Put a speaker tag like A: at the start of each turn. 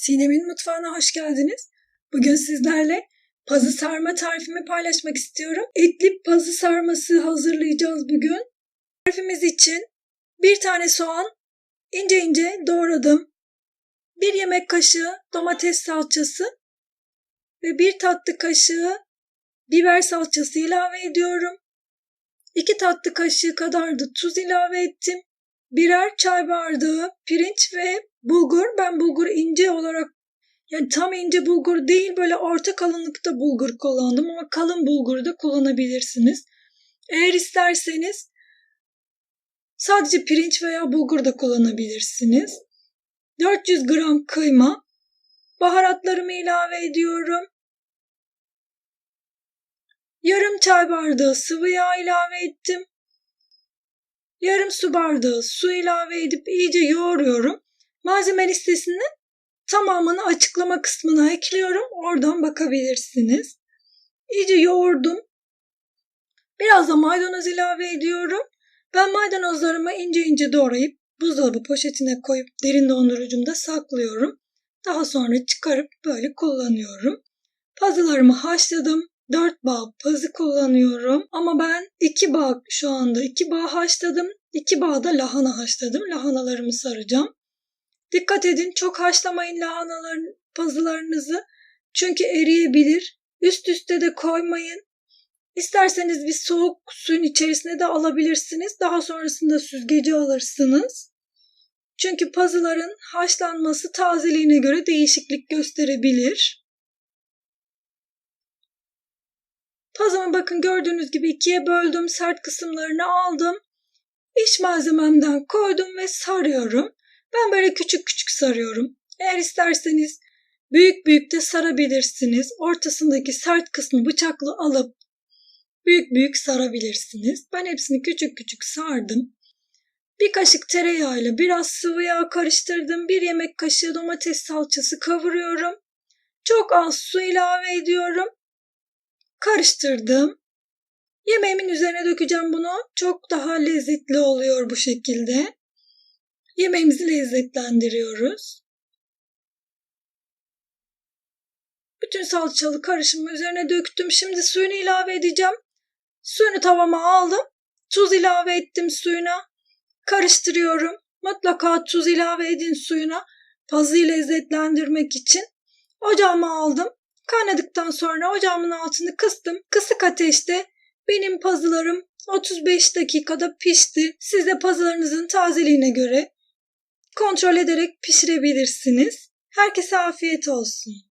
A: Sinem'in mutfağına hoş geldiniz. Bugün sizlerle pazı sarma tarifimi paylaşmak istiyorum. Etli pazı sarması hazırlayacağız bugün. Tarifimiz için bir tane soğan ince ince doğradım. Bir yemek kaşığı domates salçası ve bir tatlı kaşığı biber salçası ilave ediyorum. 2 tatlı kaşığı kadar da tuz ilave ettim. Birer çay bardağı pirinç ve bulgur. Ben bulgur ince olarak yani tam ince bulgur değil böyle orta kalınlıkta bulgur kullandım ama kalın bulgur da kullanabilirsiniz. Eğer isterseniz sadece pirinç veya bulgur da kullanabilirsiniz. 400 gram kıyma. Baharatlarımı ilave ediyorum. Yarım çay bardağı sıvı yağ ilave ettim. Yarım su bardağı su ilave edip iyice yoğuruyorum. Malzeme listesini tamamını açıklama kısmına ekliyorum. Oradan bakabilirsiniz. İyice yoğurdum. Biraz da maydanoz ilave ediyorum. Ben maydanozlarımı ince ince doğrayıp buzdolabı poşetine koyup derin dondurucumda saklıyorum. Daha sonra çıkarıp böyle kullanıyorum. Pazılarımı haşladım. 4 bağ pazı kullanıyorum. Ama ben 2 bağ şu anda 2 bağ haşladım. 2 bağ da lahana haşladım. Lahanalarımı saracağım. Dikkat edin çok haşlamayın lahanaların pazılarınızı. Çünkü eriyebilir. Üst üste de koymayın. İsterseniz bir soğuk suyun içerisine de alabilirsiniz. Daha sonrasında süzgeci alırsınız. Çünkü pazıların haşlanması tazeliğine göre değişiklik gösterebilir. Pazımı bakın gördüğünüz gibi ikiye böldüm. Sert kısımlarını aldım. İç malzememden koydum ve sarıyorum. Ben böyle küçük küçük sarıyorum. Eğer isterseniz büyük büyük de sarabilirsiniz. Ortasındaki sert kısmı bıçakla alıp büyük büyük sarabilirsiniz. Ben hepsini küçük küçük sardım. Bir kaşık tereyağıyla biraz sıvı yağ karıştırdım. Bir yemek kaşığı domates salçası kavuruyorum. Çok az su ilave ediyorum. Karıştırdım. Yemeğimin üzerine dökeceğim bunu. Çok daha lezzetli oluyor bu şekilde. Yemeğimizi lezzetlendiriyoruz. Bütün salçalı karışımı üzerine döktüm. Şimdi suyunu ilave edeceğim. Suyunu tavama aldım. Tuz ilave ettim suyuna. Karıştırıyorum. Mutlaka tuz ilave edin suyuna. Pazıyı lezzetlendirmek için. Ocağıma aldım. Kaynadıktan sonra ocağımın altını kıstım. Kısık ateşte benim pazılarım 35 dakikada pişti. Siz de pazılarınızın tazeliğine göre kontrol ederek pişirebilirsiniz. Herkese afiyet olsun.